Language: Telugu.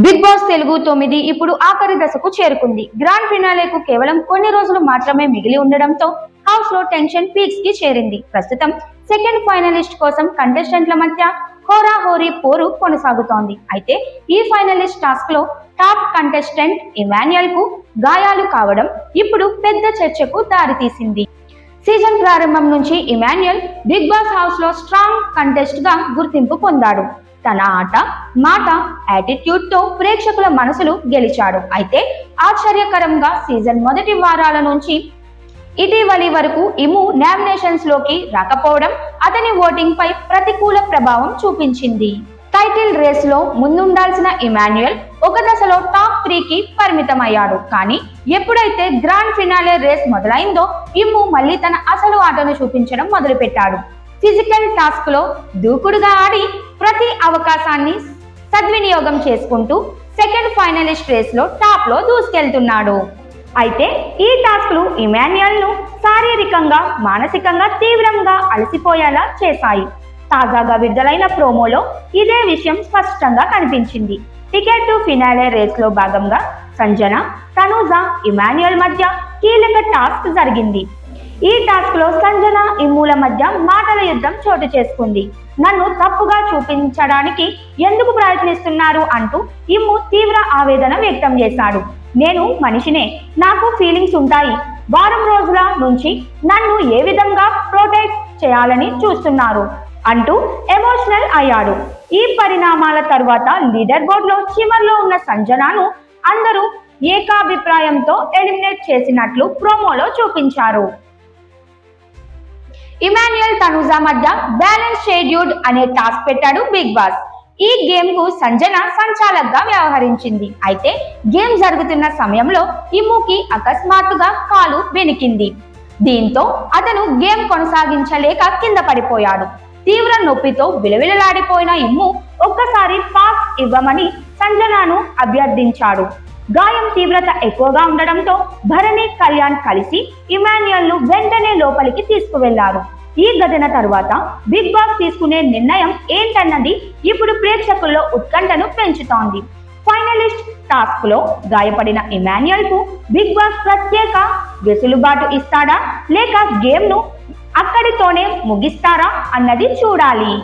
బిగ్ బాస్ తెలుగు తొమ్మిది ఇప్పుడు ఆఖరి దశకు చేరుకుంది. గ్రాండ్ ఫినాలేకు కేవలం కొన్ని రోజులు మాత్రమే మిగిలి ఉండడంతో హౌస్లో టెన్షన్ పీక్స్కి చేరింది. ప్రస్తుతం సెకండ్ ఫైనలిస్ట్ కోసం కంటెస్టెంట్ల మధ్య హోరాహోరీ పోరు కొనసాగుతోంది. అయితే ఈ ఫైనలిస్ట్ టాస్క్లో టాప్ కంటెస్టెంట్ ఇమాన్యుయల్కు గాయాలు కావడం ఇప్పుడు పెద్ద చర్చకు దారితీసింది. సీజన్ ప్రారంభం నుంచి ఇమాన్యుయల్ బిగ్ బాస్ హౌస్లో స్ట్రాంగ్ కంటెస్ట్గా గుర్తింపు పొందాడు. తన ఆట మాట యాటిట్యూడ్తో ప్రేక్షకుల మనసులు గెలిచాడు. అయితే ఆశ్చర్యకరంగా సీజన్ మొదటి వారాల నుంచి ఇటీవలి వరకు ఇము నామినేషన్స్లోకి రాకపోవడం అతని ఓటింగ్ పై ప్రతికూల ప్రభావం చూపించింది. టైటిల్ రేస్లో ముందుండాల్సిన ఇమాన్యుయల్ ఒక దశలో టాప్ త్రీకి పరిమితమయ్యాడు. కానీ ఎప్పుడైతే గ్రాండ్ ఫినాలే రేస్ మొదలైందో ఇమ్ము మళ్ళీ తన అసలు ఆటను చూపించడం మొదలుపెట్టాడు. ఫిజికల్ టాస్క్లో దూకుడుగా ఆడి ప్రతి అవకాశాన్ని సద్వినియోగం చేసుకుంటూ సెకండ్ ఫైనలిస్ట్ రేస్లో టాప్లో దూసుకెళ్తున్నాడు. అయితే ఈ టాస్క్లు ఇమాన్యుయల్ను శారీరకంగా మానసికంగా తీవ్రంగా అలసిపోయేలా చేశాయి. తాజాగా విడుదలైన ప్రోమోలో ఇదే విషయం స్పష్టంగా కనిపించింది. టికెట్ టు ఫినాలే రేస్లో భాగంగా సంజన తనూజ ఇమాన్యుయల్ మధ్య కీలక టాస్క్ జరిగింది. ఈ టాస్క్లో సంజన ఇమ్ముల మధ్య మాటల యుద్ధం చోటు చేసుకుంది. నన్ను తప్పుగా చూపించడానికి ఎందుకు ప్రయత్నిస్తున్నారు అంటూ ఇమ్ము తీవ్ర ఆవేదన వ్యక్తం చేశాడు. నేను మనిషినే నాకు ఫీలింగ్స్ ఉంటాయి. వారం రోజుల నుంచి నన్ను ఏ విధంగా ప్రొటెక్ట్ చేయాలని చూస్తున్నారు అంటూ ఎమోషనల్ అయ్యాడు. ఈ పరిణామాల తర్వాత లీడర్ బోర్డులో చివర్లో ఉన్న సంజనాను అందరూ ఏకాభిప్రాయంతో ఎలిమినేట్ చేసినట్లు ప్రోమోలో చూపించారు. ఇమాన్యుయల్ తనుజా మధ్య బ్యాలెన్స్ షెడ్యూల్డ్ అనే టాస్క్ పెట్టాడు బిగ్ బాస్. ఈ గేమ్కు సంజన సంచాలకుగా వ్యవహరించింది. అయితే గేమ్ జరుగుతున్న సమయంలో ఇమ్ముకి అకస్మాత్తుగా కాలు వెనికింది. దీంతో అతను గేమ్ కొనసాగించలేక కింద పడిపోయాడు. తీవ్ర నొప్పితో విలవిలలాడిపోయిన ఇమ్ము ఒక్కసారి పాస్ ఇవ్వమని సంజనను అభ్యర్థించాడు. గాయం తీవ్రత ఎక్కువగా ఉండడంతో భరణి కళ్యాణ్ కలిసి ఇమాన్యుయల్ను వెంటనే లోపలికి తీసుకువెళ్ళారు. ఈ ఘటన తరువాత బిగ్ బాస్ తీసుకునే నిర్ణయం ఏంటన్నది ఇప్పుడు ప్రేక్షకుల్లో ఉత్కంఠను పెంచుతోంది. ఫైనలిస్ట్ టాస్క్లో గాయపడిన ఇమాన్యుయల్కు బిగ్ బాస్ ప్రత్యేక వెసులుబాటు ఇస్తాడా? లేక గేమ్ను అక్కడితోనే ముగిస్తారా? అన్నది చూడాలి.